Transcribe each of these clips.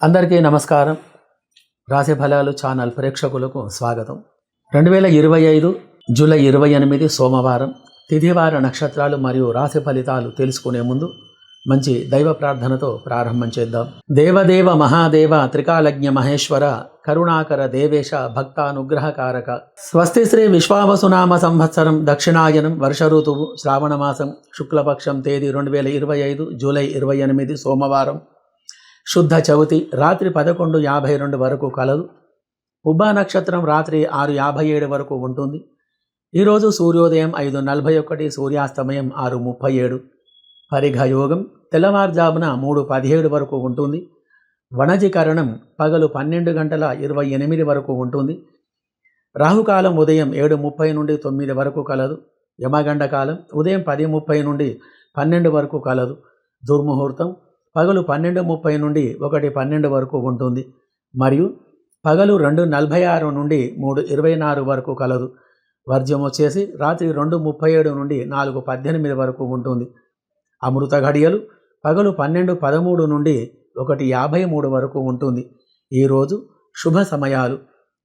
అందరికీ నమస్కారం. రాశి ఫలాలు ఛానల్ ప్రేక్షకులకు స్వాగతం. రెండు వేల ఇరవై ఐదు జూలై ఇరవై ఎనిమిది సోమవారం తిథివార నక్షత్రాలు మరియు రాశి ఫలితాలు తెలుసుకునే ముందు మంచి దైవ ప్రార్థనతో ప్రారంభం చేద్దాం. దేవదేవ మహాదేవ త్రికాలజ్ఞ మహేశ్వర కరుణాకర దేవేశ భక్తానుగ్రహకారక స్వస్తి శ్రీ విశ్వావసునామ సంవత్సరం దక్షిణాయనం వర్ష ఋతువు శ్రావణమాసం శుక్లపక్షం తేదీ రెండు వేల ఇరవై ఐదు జూలై ఇరవై ఎనిమిది సోమవారం శుద్ధ చవితి రాత్రి పదకొండు యాభై రెండు వరకు కలదు. ఉబ్బా నక్షత్రం రాత్రి ఆరు యాభై ఏడు వరకు ఉంటుంది. ఈరోజు సూర్యోదయం ఐదు నలభై ఒకటి సూర్యాస్తమయం ఆరు ముప్పై ఏడు. పరిఘ యోగం తెల్లవారుజామున మూడు పదిహేడు వరకు ఉంటుంది. వణజీకరణం పగలు పన్నెండు గంటల ఇరవై ఎనిమిది వరకు ఉంటుంది. రాహుకాలం ఉదయం ఏడు ముప్పై నుండి తొమ్మిది వరకు కలదు. యమగండ కాలం ఉదయం పది ముప్పై నుండి పన్నెండు వరకు కలదు. దుర్ముహూర్తం పగలు పన్నెండు ముప్పై నుండి ఒకటి పన్నెండు వరకు ఉంటుంది. మరియు పగలు రెండు నలభై ఆరు నుండి మూడు ఇరవై నాలుగు వరకు కలదు. వర్జ్యం వచ్చేసి రాత్రి రెండు ముప్పై ఏడు నుండి నాలుగు పద్దెనిమిది వరకు ఉంటుంది. అమృత ఘడియలు పగలు పన్నెండు పదమూడు నుండి ఒకటి యాభై మూడు వరకు ఉంటుంది. ఈరోజు శుభ సమయాలు.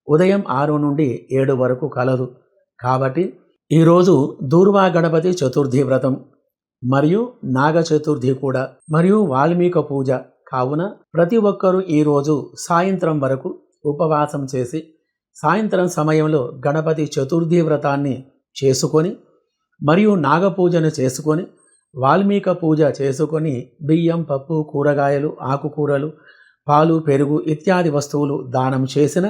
ఉదయం ఆరు నుండి ఏడు వరకు కలదు. కాబట్టి ఈరోజు దూర్వా గణపతి చతుర్థి వ్రతం. మరియు నాగ చతుర్థి కూడా మరియు వాల్మీక పూజ కావున ప్రతి ఒక్కరూ ఈరోజు సాయంత్రం వరకు ఉపవాసం చేసి సాయంత్రం సమయంలో గణపతి చతుర్థి వ్రతాన్ని చేసుకొని మరియు నాగపూజను చేసుకొని వాల్మీక పూజ చేసుకొని బియ్యం పప్పు కూరగాయలు ఆకుకూరలు పాలు పెరుగు ఇత్యాది వస్తువులు దానం చేసిన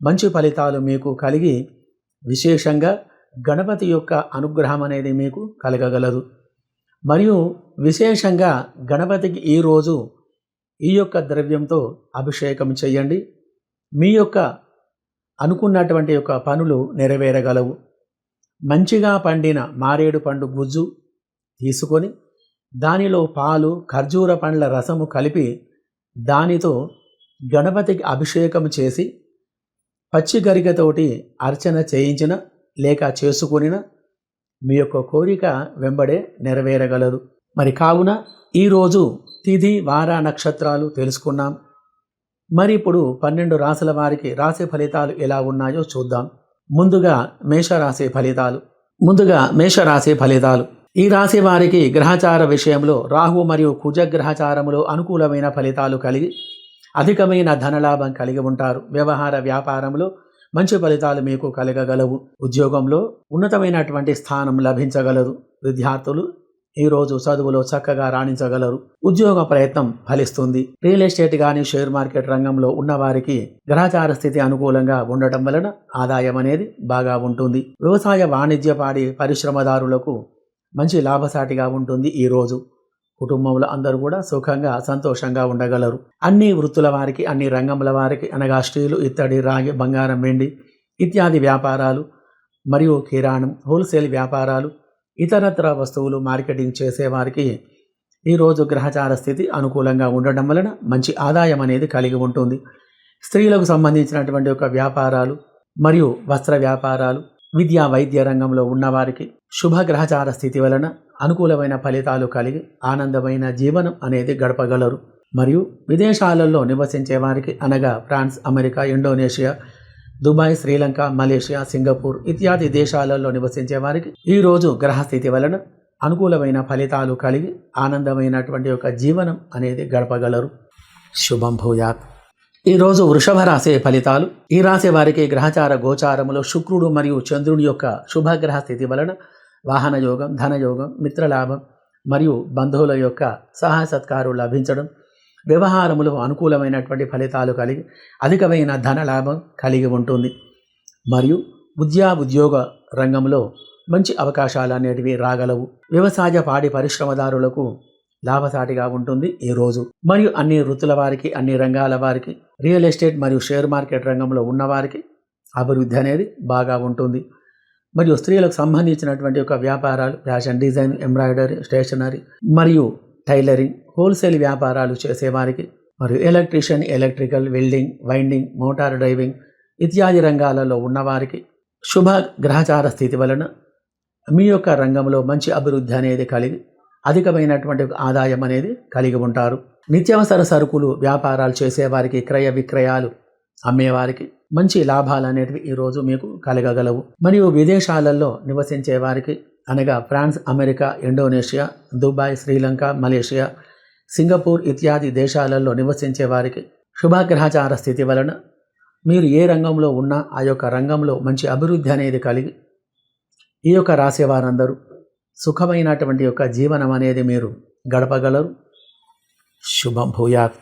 మంచి ఫలితాలు మీకు కలిగి విశేషంగా గణపతి యొక్క అనుగ్రహం అనేది మీకు కలగగలదు. మరియు విశేషంగా గణపతికి ఈరోజు ఈ యొక్క ద్రవ్యంతో అభిషేకం చేయండి. మీ యొక్క అనుకున్నటువంటి యొక్క పనులు నెరవేరగలవు. మంచిగా పండిన మారేడు పండు గుజ్జు తీసుకొని దానిలో పాలు ఖర్జూర పండ్ల రసము కలిపి దానితో గణపతికి అభిషేకం చేసి పచ్చి గరికతోటి అర్చన చేయించిన లేక చేసుకొనిన మీ యొక్క కోరిక వెంబడే నెరవేరగలదు. మరి కావున ఈరోజు తిథి వార నక్షత్రాలు తెలుసుకున్నాం. మరి ఇప్పుడు పన్నెండు రాశుల వారికి రాశి ఫలితాలు ఎలా ఉన్నాయో చూద్దాం. ముందుగా మేషరాశి ఫలితాలు. ముందుగా మేషరాశి ఫలితాలు. ఈ రాశి వారికి గ్రహచార విషయంలో రాహు మరియు కుజ గ్రహచారములో అనుకూలమైన ఫలితాలు కలిగి అధికమైన ధనలాభం కలిగి ఉంటారు. వ్యవహార వ్యాపారంలో మంచి ఫలితాలు మీకు కలగగలవు. ఉద్యోగంలో ఉన్నతమైనటువంటి స్థానం లభించగలదు విద్యార్థులు ఈరోజు చదువులో చక్కగా రాణించగలరు. ఉద్యోగ ప్రయత్నం ఫలిస్తుంది. రియల్ ఎస్టేట్ కానీ షేర్ మార్కెట్ రంగంలో ఉన్నవారికి గ్రహచార స్థితి అనుకూలంగా ఉండటం వలన ఆదాయం అనేది బాగా ఉంటుంది. వ్యవసాయ వాణిజ్య పాడి పరిశ్రమదారులకు మంచి లాభసాటిగా ఉంటుంది ఈరోజు కుటుంబంలో అందరూ కూడా సుఖంగా సంతోషంగా ఉండగలరు. అన్ని వృత్తుల వారికి అన్ని రంగముల వారికి అనగా స్టీలు ఇత్తడి రాగి బంగారం వెండి ఇత్యాది వ్యాపారాలు మరియు కిరాణం హోల్సేల్ వ్యాపారాలు ఇతరత్ర వస్తువులు మార్కెటింగ్ చేసేవారికి ఈరోజు గ్రహచార స్థితి అనుకూలంగా ఉండడం వలన మంచి ఆదాయం అనేది కలిగి ఉంటుంది. స్త్రీలకు సంబంధించినటువంటి ఒక వ్యాపారాలు మరియు వస్త్ర వ్యాపారాలు విద్యా వైద్య రంగంలో ఉన్నవారికి శుభ గ్రహచార స్థితి వలన అనుకూలమైన ఫలితాలు కలిగి ఆనందమైన జీవనం అనేది గడపగలరు. మరియు విదేశాలలో నివసించే వారికి అనగా France America Indonesia Dubai Sri Lanka Malaysia Singapore ఇత్యాది దేశాలలో నివసించే వారికి ఈరోజు గ్రహస్థితి వలన అనుకూలమైన ఫలితాలు కలిగి ఆనందమైనటువంటి ఒక జీవనం అనేది గడపగలరు. శుభం భూయాత్. ఈరోజు వృషభ రాశి ఫలితాలు. ఈ రాశి వారికి గ్రహచార గోచారములో శుక్రుడు మరియు చంద్రుడి యొక్క శుభగ్రహ స్థితి వలన వాహనయోగం ధనయోగం మిత్రలాభం మరియు బంధువుల యొక్క సహాయ సత్కారం లభించడం వ్యవహారములు అనుకూలమైనటువంటి ఫలితాలు కలిగి అధికమైన ధన లాభం కలిగి ఉంటుంది. మరియు విద్యా ఉద్యోగ రంగంలో మంచి అవకాశాలు అనేటివి రాగలవు. వ్యవసాయ పాడి పరిశ్రమదారులకు లాభసాటిగా ఉంటుంది ఈ రోజు. మరియు అన్ని వృత్తుల వారికి అన్ని రంగాల వారికి రియల్ ఎస్టేట్ మరియు షేర్ మార్కెట్ రంగంలో ఉన్నవారికి అభివృద్ధి అనేది బాగా ఉంటుంది. మరియు స్త్రీలకు సంబంధించినటువంటి ఒక వ్యాపారాలు ఫ్యాషన్ డిజైన్ ఎంబ్రాయిడరీ స్టేషనరీ మరియు టైలరింగ్ హోల్సేల్ వ్యాపారాలు చేసేవారికి మరియు electrician electrical welding winding motor driving ఇత్యాది రంగాలలో ఉన్నవారికి శుభ గ్రహచార స్థితి వలన మీ యొక్క రంగంలో మంచి అభివృద్ధి అనేది కలిగి అధికమైనటువంటి ఆదాయం అనేది కలిగి ఉంటారు. నిత్యావసర సరుకులు వ్యాపారాలు చేసేవారికి క్రయ విక్రయాలు అమ్మేవారికి మంచి లాభాలు అనేటివి ఈరోజు మీకు కలగగలవు. మరియు విదేశాలలో నివసించే వారికి అనగా France America Indonesia Dubai Sri Lanka Malaysia Singapore ఇత్యాది దేశాలలో నివసించే వారికి శుభగ్రహచార స్థితి వలన మీరు ఏ రంగంలో ఉన్నా ఆ యొక్క రంగంలో మంచి అభివృద్ధి అనేది కలిగి ఈ యొక్క రాసే వారందరూ సుఖమైనటువంటి యొక్క జీవనం అనేది మీరు గడపగలరు. శుభం భూయాత్.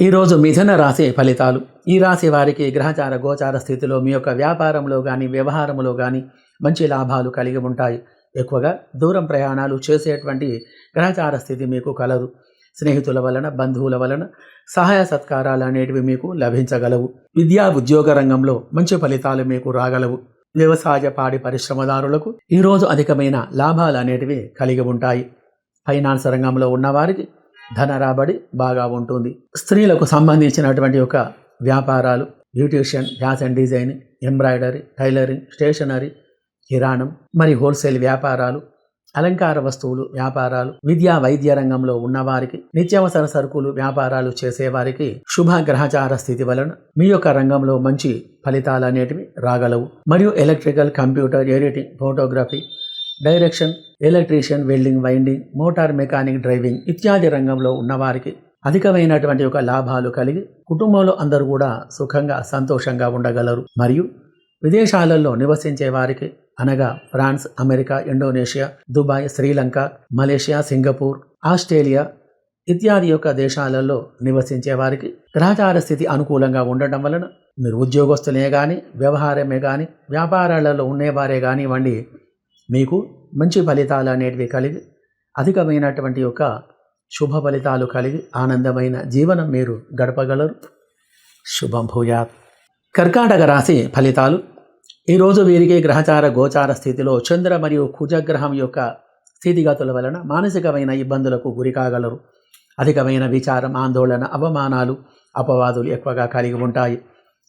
ఈరోజు మిథున రాశి ఫలితాలు. ఈ రాశి వారికి గ్రహచార గోచార స్థితిలో మీ యొక్క వ్యాపారంలో కానీ వ్యవహారంలో కానీ మంచి లాభాలు కలిగి ఉంటాయి. ఎక్కువగా దూరం ప్రయాణాలు చేసేటువంటి గ్రహచార స్థితి మీకు కలదు. స్నేహితుల వలన బంధువుల వలన సహాయ సత్కారాలు అనేటివి మీకు లభించగలవు. విద్యా ఉద్యోగ రంగంలో మంచి ఫలితాలు మీకు రాగలవు. వ్యవసాయ పాడి పరిశ్రమదారులకు ఈరోజు అధికమైన లాభాలు అనేటివి కలిగి ఉంటాయి. ఫైనాన్స్ రంగంలో ఉన్నవారికి ధన రాబడి బాగా ఉంటుంది. స్త్రీలకు సంబంధించినటువంటి ఒక వ్యాపారాలు beautician fashion design embroidery tailoring stationery కిరాణం మరి హోల్సేల్ వ్యాపారాలు అలంకార వస్తువులు వ్యాపారాలు విద్యా వైద్య రంగంలో ఉన్నవారికి నిత్యావసర సరుకులు వ్యాపారాలు చేసేవారికి శుభ గ్రహచార స్థితి వలన మీ యొక్క రంగంలో మంచి ఫలితాలు అనేటివి రాగలవు. మరియు electrical computer editing photography direction electrician welding winding motor mechanic driving ఇత్యాది రంగంలో ఉన్నవారికి అధికమైనటువంటి ఒక లాభాలు కలిగి కుటుంబంలో అందరూ కూడా సుఖంగా సంతోషంగా ఉండగలరు. మరియు విదేశాలలో నివసించే వారికి అనగా France America Indonesia Dubai Sri Lanka Malaysia Singapore Australia ఇత్యాది యొక్క దేశాలలో నివసించే వారికి గ్రహచార స్థితి అనుకూలంగా ఉండటం వలన మీరు ఉద్యోగస్తులే కానీ వ్యవహారమే కానీ వ్యాపారాలలో ఉండేవారే కానివ్వండి మీకు మంచి ఫలితాలు అనేటివి కలిగి అధికమైనటువంటి యొక్క శుభ ఫలితాలు కలిగి ఆనందమైన జీవనం మీరు గడపగలరు. శుభం భూయాత్. కర్కాటక రాశి ఫలితాలు. ఈరోజు వీరికి గ్రహచార గోచార స్థితిలో చంద్ర మరియు కుజగ్రహం యొక్క స్థితిగతుల వలన మానసికమైన ఇబ్బందులకు గురి కాగలరు. అధికమైన విచారం ఆందోళన అవమానాలు అపవాదులు ఎక్కువగా కలిగి ఉంటాయి.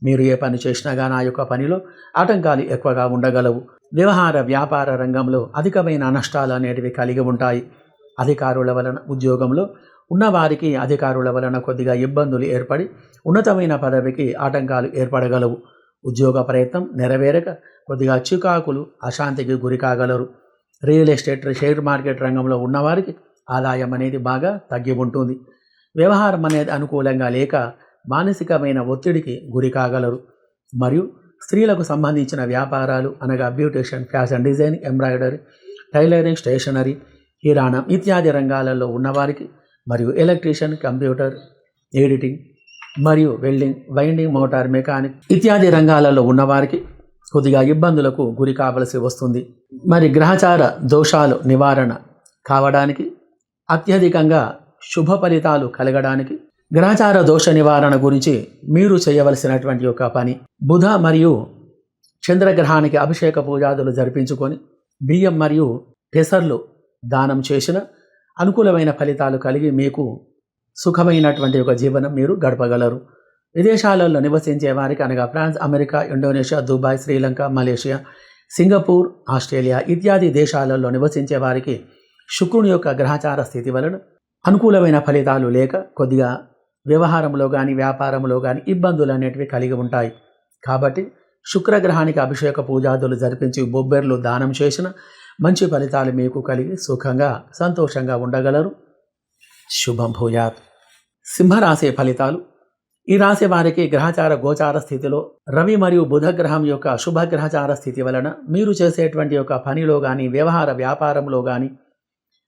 మీరు ఏ పని చేసినా కానీ యొక్క పనిలో ఆటంకాలు ఎక్కువగా ఉండగలవు. వ్యవహార వ్యాపార రంగంలో అధికమైన నష్టాలు అనేటివి కలిగి ఉంటాయి. అధికారుల వలన ఉద్యోగంలో ఉన్నవారికి అధికారుల వలన కొద్దిగా ఇబ్బందులు ఏర్పడి ఉన్నతమైన పదవికి ఆటంకాలు ఏర్పడగలవు. ఉద్యోగ ప్రయత్నం నెరవేరక కొద్దిగా చికాకులు అశాంతికి గురికాగలరు రియల్ ఎస్టేట్ షేర్ మార్కెట్ రంగంలో ఉన్నవారికి ఆదాయం అనేది బాగా తగ్గి ఉంటుంది. వ్యవహారం అనేది అనుకూలంగా లేక మానసికమైన ఒత్తిడికి గురి కాగలరు. మరియు స్త్రీలకు సంబంధించిన వ్యాపారాలు అనగా beautician fashion design embroidery tailoring stationery కిరాణం ఇత్యాది రంగాలలో ఉన్నవారికి మరియు ఎలక్ట్రీషియన్ కంప్యూటర్ ఎడిటింగ్ మరియు వెల్డింగ్ వైండింగ్ మోటార్ మెకానిక్ ఇత్యాది రంగాలలో ఉన్నవారికి కొద్దిగా ఇబ్బందులకు గురి కావలసి వస్తుంది. మరి గ్రహచార దోషాలు నివారణ కావడానికి అత్యధికంగా శుభ ఫలితాలు కలగడానికి గ్రహచార దోష నివారణ గురించి మీరు చేయవలసినటువంటి ఒక పని బుధ మరియు చంద్రగ్రహానికి అభిషేక పూజాదులు జరిపించుకొని బియ్యం మరియు పెసర్లు దానం చేసిన అనుకూలమైన ఫలితాలు కలిగి మీకు సుఖమైనటువంటి ఒక జీవనం మీరు గడపగలరు. విదేశాలలో నివసించే వారికి అనగా France America Indonesia Dubai Sri Lanka Malaysia Singapore Australia ఇత్యాది దేశాలలో నివసించే వారికి శుక్రుని యొక్క గ్రహచార స్థితి వలన అనుకూలమైన ఫలితాలు లేక కొద్దిగా వ్యవహారంలో కానీ వ్యాపారంలో కానీ ఇబ్బందులు అనేటివి కలిగి ఉంటాయి. కాబట్టి శుక్రగ్రహానికి అభిషేక పూజాదులు జరిపించి బొబ్బెర్లు దానం చేసిన మంచి ఫలితాలు మీకు కలిగి సుఖంగా సంతోషంగా ఉండగలరు. శుభం భూయాత్. సింహరాశి ఫలితాలు. ఈ రాశి వారికి గ్రహచార గోచార స్థితిలో రవి మరియు బుధ గ్రహం యొక్క శుభ గ్రహచార స్థితి వలన మీరు చేసేటువంటి యొక్క పనిలో కానీ వ్యవహార వ్యాపారంలో కానీ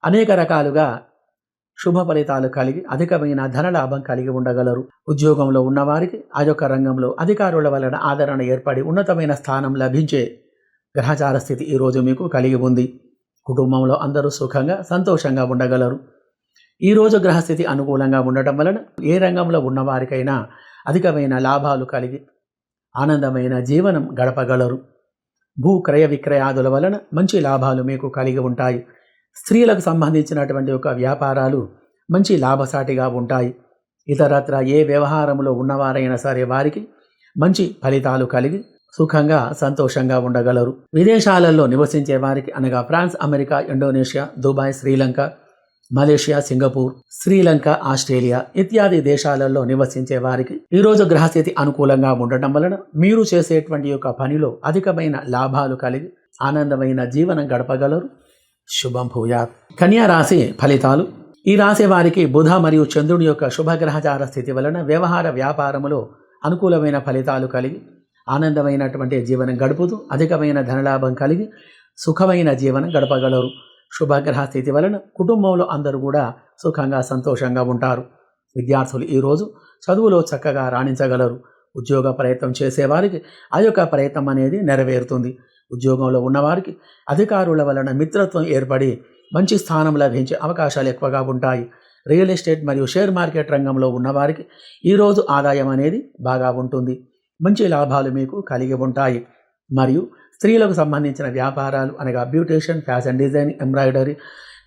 అనేక రకాలుగా శుభ ఫలితాలు కలిగి అధికమైన ధనలాభం కలిగి ఉండగలరు. ఉద్యోగంలో ఉన్నవారికి ఆ యొక్క రంగంలో అధికారుల వలన ఆదరణ ఏర్పడి ఉన్నతమైన స్థానం లభించే గ్రహచార స్థితి ఈరోజు మీకు కలిగి ఉంది. కుటుంబంలో అందరూ సుఖంగా సంతోషంగా ఉండగలరు. ఈరోజు గ్రహస్థితి అనుకూలంగా ఉండటం వలన ఏ రంగంలో ఉన్నవారికైనా అధికమైన లాభాలు కలిగి ఆనందమైన జీవనం గడపగలరు. భూ క్రయ విక్రయాదుల వలన మంచి లాభాలు మీకు కలిగి ఉంటాయి. స్త్రీలకు సంబంధించినటువంటి ఒక వ్యాపారాలు మంచి లాభసాటిగా ఉంటాయి. ఇతరత్ర ఏ వ్యవహారంలో ఉన్నవారైనా సరే వారికి మంచి ఫలితాలు కలిగి సుఖంగా సంతోషంగా ఉండగలరు. విదేశాలలో నివసించే వారికి అనగా France America Indonesia Dubai Sri Lanka Malaysia Singapore Sri Lanka Australia ఇత్యాది దేశాలలో నివసించే వారికి ఈరోజు గ్రహస్థితి అనుకూలంగా ఉండటం వలన మీరు చేసేటువంటి యొక్క పనిలో అధికమైన లాభాలు కలిగి ఆనందమైన జీవనం గడపగలరు. శుభం భూయాత్. కన్యా రాశి ఫలితాలు. ఈ రాశి వారికి బుధ మరియు చంద్రుని యొక్క శుభగ్రహచార స్థితి వలన వ్యవహార వ్యాపారములో అనుకూలమైన ఫలితాలు కలిగి ఆనందమైనటువంటి జీవనం గడుపుతూ అధికమైన ధనలాభం కలిగి సుఖమైన జీవనం గడపగలరు. శుభగ్రహ స్థితి వలన కుటుంబంలో అందరూ కూడా సుఖంగా సంతోషంగా ఉంటారు. విద్యార్థులు ఈరోజు చదువులో చక్కగా రాణించగలరు. ఉద్యోగ ప్రయత్నం చేసేవారికి ఆ యొక్క ప్రయత్నం అనేది నెరవేరుతుంది. ఉద్యోగంలో ఉన్నవారికి అధికారుల వలన మిత్రత్వం ఏర్పడి మంచి స్థానం లభించే అవకాశాలు ఎక్కువగా ఉంటాయి. రియల్ ఎస్టేట్ మరియు షేర్ మార్కెట్ రంగంలో ఉన్నవారికి ఈరోజు ఆదాయం అనేది బాగా ఉంటుంది. మంచి లాభాలు మీకు కలిగి ఉంటాయి. మరియు స్త్రీలకు సంబంధించిన వ్యాపారాలు అనగా beautician fashion design embroidery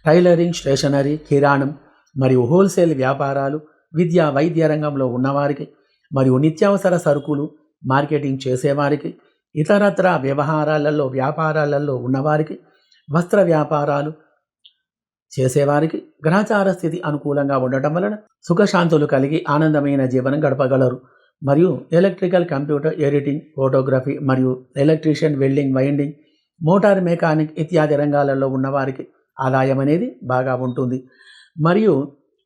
tailoring stationery కిరాణం మరియు హోల్సేల్ వ్యాపారాలు విద్య వైద్య రంగంలో ఉన్నవారికి మరియు నిత్యావసర సరుకులు మార్కెటింగ్ చేసేవారికి ఇతరత్ర వ్యవహారాలలో వ్యాపారాలలో ఉన్నవారికి వస్త్ర వ్యాపారాలు చేసేవారికి గ్రహచార స్థితి అనుకూలంగా ఉండటం వలన సుఖశాంతులు కలిగి ఆనందమైన జీవనం గడపగలరు. మరియు ఎలక్ట్రికల్ కంప్యూటర్ ఎడిటింగ్ ఫోటోగ్రఫీ మరియు electrician welding winding motor mechanic ఇత్యాది రంగాలలో ఉన్నవారికి ఆదాయం అనేది బాగా ఉంటుంది. మరియు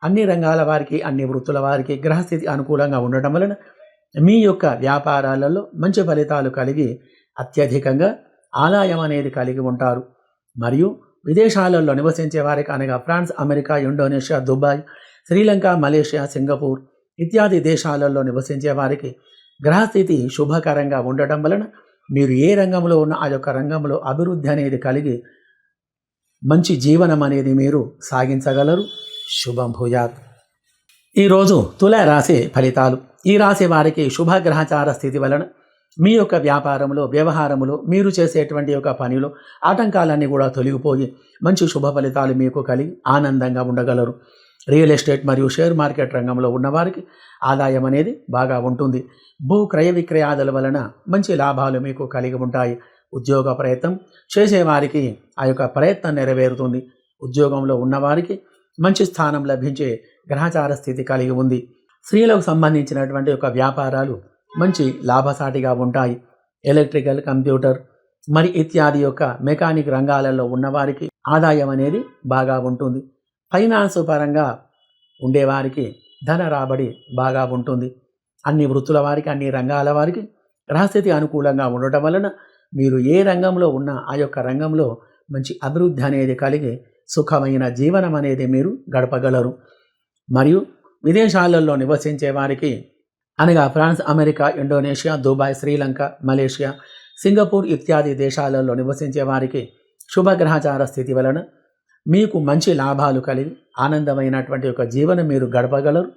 అన్ని రంగాల వారికి అన్ని వృత్తుల వారికి గ్రహస్థితి అనుకూలంగా ఉండటం వలన మీ యొక్క వ్యాపారాలలో మంచి ఫలితాలు కలిగి అత్యధికంగా ఆదాయం అనేది కలిగి ఉంటారు. మరియు విదేశాలలో నివసించే వారికి అనగా France America Indonesia Dubai Sri Lanka Malaysia Singapore ఇత్యాది దేశాలలో నివసించే వారికి గ్రహస్థితి శుభకరంగా ఉండటం వలన మీరు ఏ రంగంలో ఉన్న ఆ యొక్క రంగంలో అభివృద్ధి అనేది కలిగి మంచి జీవనం అనేది మీరు సాగించగలరు. శుభం భూయాత్. ఈరోజు తుల రాశి ఫలితాలు. ఈ రాశి వారికి శుభగ్రహచార స్థితి వలన మీ యొక్క వ్యాపారంలో వ్యవహారంలో మీరు చేసేటువంటి యొక్క పనిలో ఆటంకాలన్నీ కూడా తొలగిపోయి మంచి శుభ ఫలితాలు మీకు కలిగి ఆనందంగా ఉండగలరు. రియల్ ఎస్టేట్ మరియు షేర్ మార్కెట్ రంగంలో ఉన్నవారికి ఆదాయం అనేది బాగా ఉంటుంది. భూ క్రయ విక్రయాదుల వలన మంచి లాభాలు మీకు కలిగి ఉంటాయి. ఉద్యోగ ప్రయత్నం చేసేవారికి ఆ యొక్క ప్రయత్నం నెరవేరుతుంది. ఉద్యోగంలో ఉన్నవారికి మంచి స్థానం లభించే గ్రహచార స్థితి కలిగి ఉంది. స్త్రీలకు సంబంధించినటువంటి యొక్క వ్యాపారాలు మంచి లాభసాటిగా ఉంటాయి. ఎలక్ట్రికల్ కంప్యూటర్ మరి ఇత్యాది యొక్క మెకానిక్ రంగాలలో ఉన్నవారికి ఆదాయం అనేది బాగా ఉంటుంది. ఫైనాన్స్ పరంగా ఉండేవారికి ధన రాబడి బాగా ఉంటుంది. అన్ని వృత్తుల వారికి అన్ని రంగాల వారికి గ్రహస్థితి అనుకూలంగా ఉండటం వలన మీరు ఏ రంగంలో ఉన్నా ఆ యొక్క రంగంలో మంచి అభివృద్ధి అనేది కలిగి సుఖమైన జీవనం అనేది మీరు గడపగలరు. మరియు విదేశాలలో నివసించే వారికి అనగా France America Indonesia Dubai Sri Lanka Malaysia Singapore ఇత్యాది దేశాలలో నివసించే వారికి శుభగ్రహచార స్థితి వలన మీకు మంచి లాభాలు కలిగి ఆనందమైనటువంటి ఒక జీవనం మీరు గడపగలరు.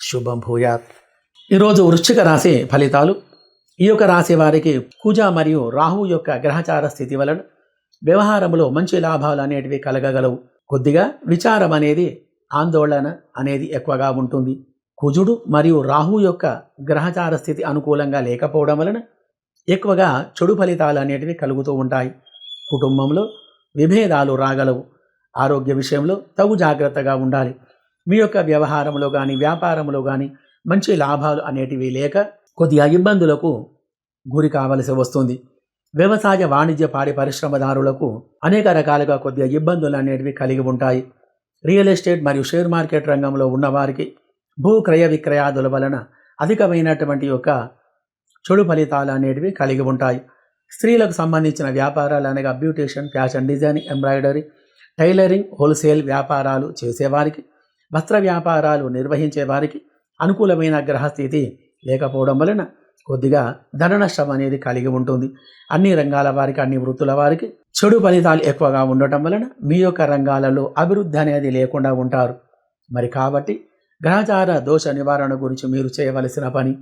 శుభం భూయాత్. ఈరోజు వృశ్చిక రాశి ఫలితాలు. ఈ యొక్క రాశి వారికి కుజ మరియు రాహు యొక్క గ్రహచార స్థితి వలన వ్యవహారంలో మంచి లాభాలు అనేటివి కలగగలవు. కొద్దిగా విచారం అనేది ఆందోళన అనేది ఎక్కువగా ఉంటుంది. కుజుడు మరియు రాహు యొక్క గ్రహచార స్థితి అనుకూలంగా లేకపోవడం వలన ఎక్కువగా చెడు ఫలితాలు అనేటివి కలుగుతూ ఉంటాయి. కుటుంబంలో విభేదాలు రాగలవు. ఆరోగ్య విషయంలో తగు జాగ్రత్తగా ఉండాలి. మీ యొక్క వ్యవహారంలో కానీ వ్యాపారంలో కానీ మంచి లాభాలు అనేటివి లేక కొద్దిగా ఇబ్బందులకు గురి కావలసి వస్తుంది. వ్యవసాయ వాణిజ్య పాడి పరిశ్రమదారులకు అనేక రకాలుగా కొద్దిగా ఇబ్బందులు అనేటివి కలిగి ఉంటాయి. రియల్ ఎస్టేట్ మరియు షేర్ మార్కెట్ రంగంలో ఉన్నవారికి భూ క్రయ విక్రయాదుల వలన అధికమైనటువంటి యొక్క చెడు ఫలితాలు అనేటివి కలిగి ఉంటాయి. స్త్రీలకు సంబంధించిన వ్యాపారాలు అనగా beautician fashion design embroidery tailoring wholesale వ్యాపారాలు చేసేవారికి వస్త్ర వ్యాపారాలు నిర్వహించే వారికి అనుకూలమైన గ్రహస్థితి లేకపోవడం వలన కొద్దిగా ధన నష్టం అనేది కలిగి ఉంటుంది. అన్ని రంగాల వారికి అన్ని వృత్తుల వారికి చెడు ఫలితాలు ఎక్కువగా ఉండటం వలన మీ యొక్క రంగాలలో అభివృద్ధి అనేది లేకుండా ఉంటారు. మరి కాబట్టి గ్రహచార దోష నివారణ గురించి మీరు చేయవలసిన పని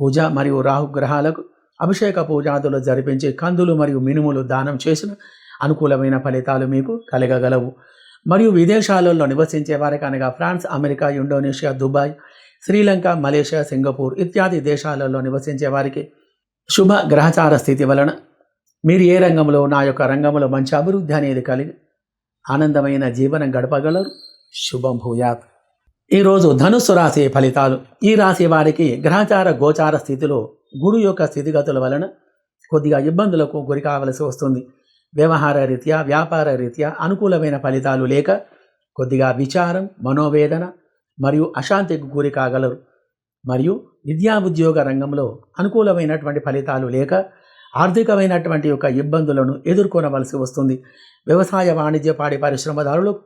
పూజ మరియు రాహు గ్రహాలకు అభిషేక పూజాదులు జరిపించి కందులు మరియు మినుములు దానం చేసిన అనుకూలమైన ఫలితాలు మీకు కలగగలవు. మరియు విదేశాలలో నివసించే వారికి అనగా France America Indonesia Dubai Sri Lanka Malaysia Singapore ఇత్యాది దేశాలలో నివసించే వారికి శుభ గ్రహచార స్థితి వలన మీరు ఏ రంగంలో నా యొక్క రంగంలో మంచి అభివృద్ధి అనేది కలిగి ఆనందమైన జీవనం గడపగలరు. శుభం భూయాత్. ఈరోజు ధనుస్సు రాశి ఫలితాలు. ఈ రాశి వారికి గ్రహచార గోచార స్థితిలో గురు యొక్క స్థితిగతుల వలన కొద్దిగా ఇబ్బందులకు గురి కావలసి వస్తుంది. వ్యవహార రీత్యా వ్యాపార రీత్యా అనుకూలమైన ఫలితాలు లేక కొద్దిగా విచారం మనోవేదన మరియు అశాంతికి గురి కాగలరు. మరియు విద్యా ఉద్యోగ రంగంలో అనుకూలమైనటువంటి ఫలితాలు లేక ఆర్థికమైనటువంటి యొక్క ఇబ్బందులను ఎదుర్కొనవలసి వస్తుంది. వ్యవసాయ వాణిజ్య పాడి పరిశ్రమదారులు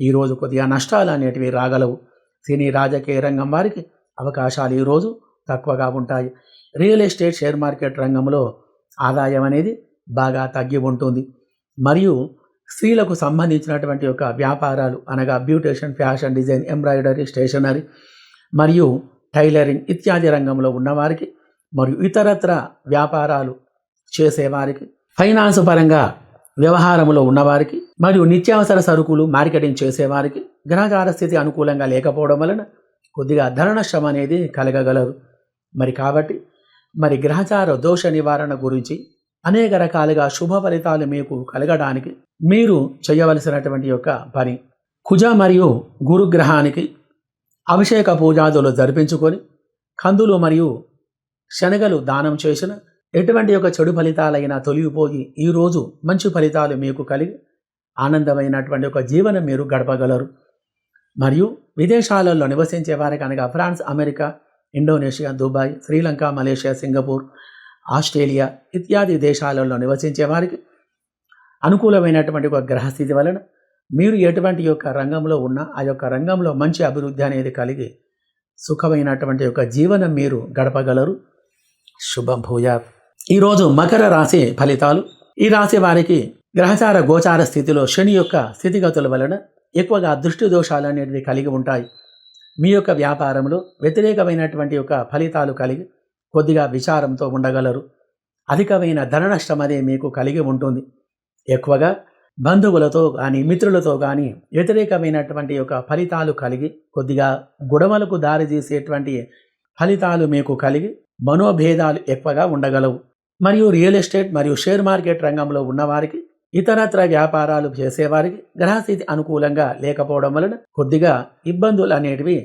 ఈరోజు కొద్దిగా నష్టాలు అనేటివి రాగలవు. సినీ రాజకీయ రంగం వారికి అవకాశాలు ఈరోజు తక్కువగా ఉంటాయి. రియల్ ఎస్టేట్ షేర్ మార్కెట్ రంగంలో ఆదాయం అనేది బాగా తగ్గి ఉంటుంది. మరియు స్త్రీలకు సంబంధించినటువంటి యొక్క వ్యాపారాలు అనగా beautician fashion design embroidery stationery మరియు టైలరింగ్ ఇత్యాది రంగంలో ఉన్నవారికి మరియు ఇతరత్ర వ్యాపారాలు చేసేవారికి ఫైనాన్స్ పరంగా వ్యవహారంలో ఉన్నవారికి మరియు నిత్యావసర సరుకులు మార్కెటింగ్ చేసేవారికి గ్రహచార స్థితి అనుకూలంగా లేకపోవడం వలన కొద్దిగా ధరణ శ్రమ అనేది కలగగలరు. మరి కాబట్టి మరి గ్రహచార దోష నివారణ గురించి అనేక రకాలుగా శుభ ఫలితాలు మీకు కలగడానికి మీరు చేయవలసినటువంటి యొక్క పని. కుజ మరియు గురుగ్రహానికి అభిషేక పూజాదులు జరిపించుకొని కందులు మరియు శనగలు దానం చేసిన ఎటువంటి యొక్క చెడు ఫలితాలైనా తొలగిపోయి ఈరోజు మంచి ఫలితాలు మీకు కలిగి ఆనందమైనటువంటి ఒక జీవనం మీరు గడపగలరు. మరియు విదేశాలలో నివసించే వారికి అనగా France America Indonesia Dubai Sri Lanka Malaysia Singapore Australia ఇత్యాది దేశాలలో నివసించే వారికి అనుకూలమైనటువంటి ఒక గ్రహస్థితి వలన మీరు ఎటువంటి యొక్క రంగంలో ఉన్నా ఆ యొక్క రంగంలో మంచి అభివృద్ధి అనేది కలిగి సుఖమైనటువంటి యొక్క జీవనం మీరు గడపగలరు. శుభం భూయాత్. ఈరోజు మకర రాశి ఫలితాలు. ఈ రాశి వారికి గ్రహచార గోచార స్థితిలో శని యొక్క స్థితిగతుల వలన ఎక్కువగా దృష్టి దోషాలు అనేటివి కలిగి ఉంటాయి. మీ యొక్క వ్యాపారంలో వ్యతిరేకమైనటువంటి యొక్క ఫలితాలు కలిగి కొద్దిగా విచారంతో ఉండగలరు. అధికమైన ధన నష్టమనే అదే మీకు కలిగి ఉంటుంది. ఎక్కువగా బంధువులతో కానీ మిత్రులతో కానీ వ్యతిరేకమైనటువంటి యొక్క ఫలితాలు కలిగి కొద్దిగా గొడవలకు దారితీసేటువంటి ఫలితాలు మీకు కలిగి మనోభేదాలు ఎక్కువగా ఉండగలవు. మరియు రియల్ ఎస్టేట్ మరియు షేర్ మార్కెట్ రంగంలో ఉన్నవారికి ఇతరత్ర వ్యాపారాలు చేసేవారికి గ్రహస్థితి అనుకూలంగా లేకపోవడం వలన కొద్దిగా ఇబ్బందులు అనేటివి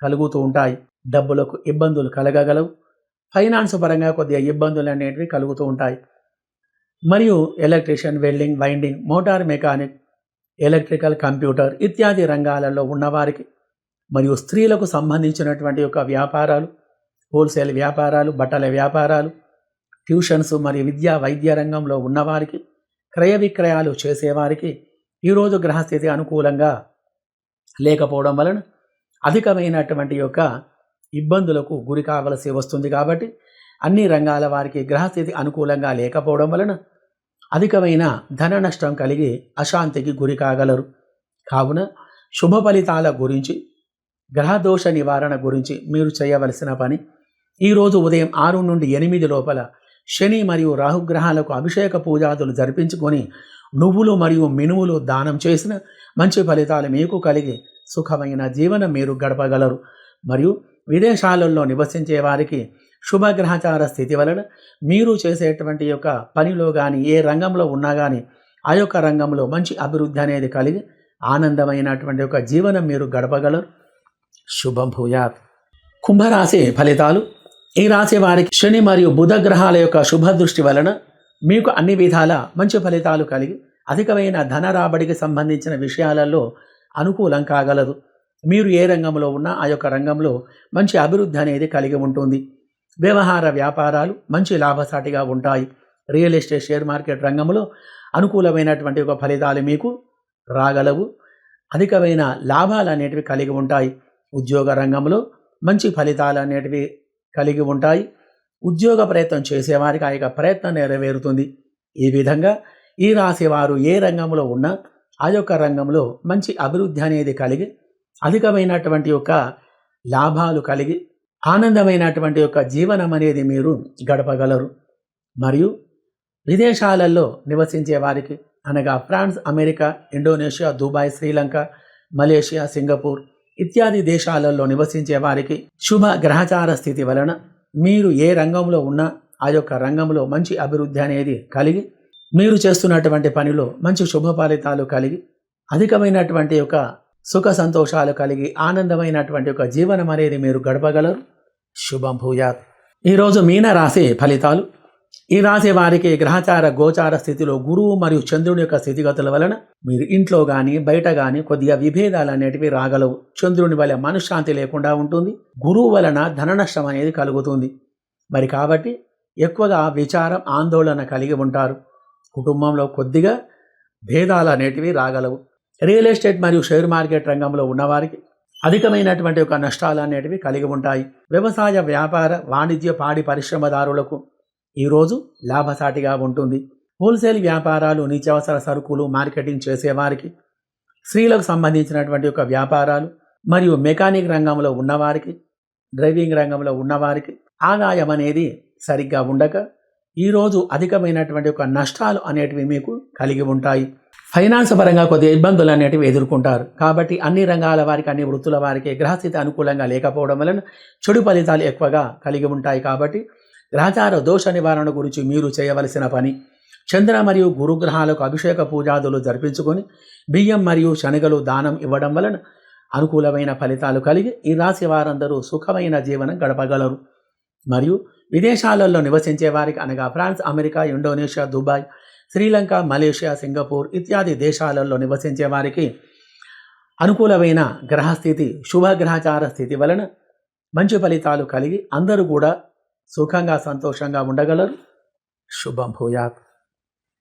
కలుగుతూ ఉంటాయి. డబ్బులకు ఇబ్బందులు కలగగలవు. ఫైనాన్స్ పరంగా కొద్దిగా ఇబ్బందులు అనేటివి కలుగుతూ ఉంటాయి. మరియు electrician welding winding motor mechanic electrical computer ఇత్యాది రంగాలలో ఉన్నవారికి మరియు స్త్రీలకు సంబంధించినటువంటి యొక్క వ్యాపారాలు హోల్సేల్ వ్యాపారాలు బట్టల వ్యాపారాలు ట్యూషన్స్ మరియు విద్యా వైద్య రంగంలో ఉన్నవారికి క్రయ విక్రయాలు చేసేవారికి ఈరోజు గ్రహస్థితి అనుకూలంగా లేకపోవడం వలన అధికమైనటువంటి యొక్క ఇబ్బందులకు గురి కావలసి వస్తుంది కాబట్టి అన్ని రంగాల వారికి గ్రహస్థితి అనుకూలంగా లేకపోవడం వలన అధికమైన ధన నష్టం కలిగి అశాంతికి గురి కాగలరు. కావున శుభ ఫలితాల గురించి గ్రహదోష నివారణ గురించి మీరు చేయవలసిన పని ఈరోజు ఉదయం ఆరు నుండి ఎనిమిది లోపల శని మరియు రాహుగ్రహాలకు అభిషేక పూజాదులు జరిపించుకొని నువ్వులు మరియు మినువులు దానం చేసిన మంచి ఫలితాలు మీకు కలిగి సుఖమైన జీవనం మీరు గడపగలరు. మరియు విదేశాలలో నివసించే వారికి శుభగ్రహచార స్థితి వలన మీరు చేసేటువంటి యొక్క పనిలో కానీ ఏ రంగంలో ఉన్నా కానీ ఆ యొక్క రంగంలో మంచి అభివృద్ధి అనేది కలిగి ఆనందమైనటువంటి ఒక జీవనం మీరు గడపగలరు. శుభం భూయాత్. కుంభరాశి ఫలితాలు. ఈ రాశి వారికి శని మరియు బుధ గ్రహాల యొక్క శుభ దృష్టి వలన మీకు అన్ని విధాల మంచి ఫలితాలు కలిగి అధికమైన ధన రాబడికి సంబంధించిన విషయాలలో అనుకూలం కాగలదు మీరు ఏ రంగంలో ఉన్నా ఆ యొక్క రంగంలో మంచి అభివృద్ధి అనేది కలిగి ఉంటుంది. వ్యవహార వ్యాపారాలు మంచి లాభసాటిగా ఉంటాయి. రియల్ ఎస్టేట్ షేర్ మార్కెట్ రంగంలో అనుకూలమైనటువంటి ఒక ఫలితాలు మీకు రాగలవు. అధికమైన లాభాలు అనేటివి కలిగి ఉంటాయి. ఉద్యోగ రంగంలో మంచి ఫలితాలు అనేటివి కలిగి ఉంటాయి. ఉద్యోగ ప్రయత్నం చేసేవారికి ఆ యొక్క ప్రయత్నం నెరవేరుతుంది. ఈ విధంగా ఈ రాశి వారు ఏ రంగంలో ఉన్నా ఆ యొక్క రంగంలో మంచి అభివృద్ధి అనేది కలిగి అధికమైనటువంటి యొక్క లాభాలు కలిగి ఆనందమైనటువంటి యొక్క జీవనం అనేది మీరు గడపగలరు. మరియు విదేశాలలో నివసించే వారికి అనగా France America Indonesia Dubai Sri Lanka Malaysia Singapore ఇత్యాది దేశాలలో నివసించే వారికి శుభ గ్రహచార స్థితి వలన మీరు ఏ రంగంలో ఉన్నా ఆ యొక్క రంగంలో మంచి అభివృద్ధి అనేది కలిగి మీరు చేస్తున్నటువంటి పనిలో మంచి శుభ ఫలితాలు కలిగి అధికమైనటువంటి యొక్క సుఖ సంతోషాలు కలిగి ఆనందమైనటువంటి ఒక జీవనం అనేది మీరు గడపగలరు. శుభం భూయాత్. ఈరోజు మీన రాశి ఫలితాలు. ఈ రాశి వారికి గ్రహచార గోచార స్థితిలో గురువు మరియు చంద్రుని యొక్క స్థితిగతుల వలన మీరు ఇంట్లో కానీ బయట కానీ కొద్దిగా విభేదాలు అనేటివి రాగలవు. చంద్రుని వల్ల మనశ్శాంతి లేకుండా ఉంటుంది. గురువు వలన ధన నష్టం అనేది కలుగుతుంది. మరి కాబట్టి ఎక్కువగా విచారం ఆందోళన కలిగి ఉంటారు. కుటుంబంలో కొద్దిగా భేదాలు అనేటివి రాగలవు. రియల్ ఎస్టేట్ మరియు షేర్ మార్కెట్ రంగంలో ఉన్నవారికి అధికమైనటువంటి ఒక నష్టాలు అనేటివి కలిగి ఉంటాయి. వ్యవసాయ వ్యాపార వాణిజ్య పాడి పరిశ్రమదారులకు ఈరోజు లాభసాటిగా ఉంటుంది. హోల్సేల్ వ్యాపారాలు నిత్యావసర సరుకులు మార్కెటింగ్ చేసేవారికి స్త్రీలకు సంబంధించినటువంటి ఒక వ్యాపారాలు మరియు మెకానిక్ రంగంలో ఉన్నవారికి డ్రైవింగ్ రంగంలో ఉన్నవారికి ఆదాయం అనేది సరిగ్గా ఉండక ఈరోజు అధికమైనటువంటి ఒక నష్టాలు అనేటివి మీకు కలిగి ఉంటాయి. ఫైనాన్స్ పరంగా కొద్దిగా ఇబ్బందులు అనేటివి ఎదుర్కొంటారు. కాబట్టి అన్ని రంగాల వారికి అన్ని వృత్తుల వారికి గ్రహస్థితి అనుకూలంగా లేకపోవడం వలన చెడు ఫలితాలు ఎక్కువగా కలిగి ఉంటాయి. కాబట్టి గ్రహచార దోష నివారణ గురించి మీరు చేయవలసిన పని చంద్ర మరియు గురుగ్రహాలకు అభిషేక పూజాదులు జరిపించుకొని బియ్యం మరియు శనగలు దానం ఇవ్వడం వలన అనుకూలమైన ఫలితాలు కలిగి ఈ రాశి వారందరూ సుఖమైన జీవనం గడపగలరు. మరియు విదేశాలలో నివసించే వారికి అనగా France America Indonesia Dubai Sri Lanka Malaysia Singapore ఇత్యాది దేశాలలో నివసించే వారికి అనుకూలమైన గ్రహస్థితి శుభగ్రహచార స్థితి వలన మంచి ఫలితాలు కలిగి అందరూ కూడా సుఖంగా సంతోషంగా ఉండగలరు. శుభం భూయాత్.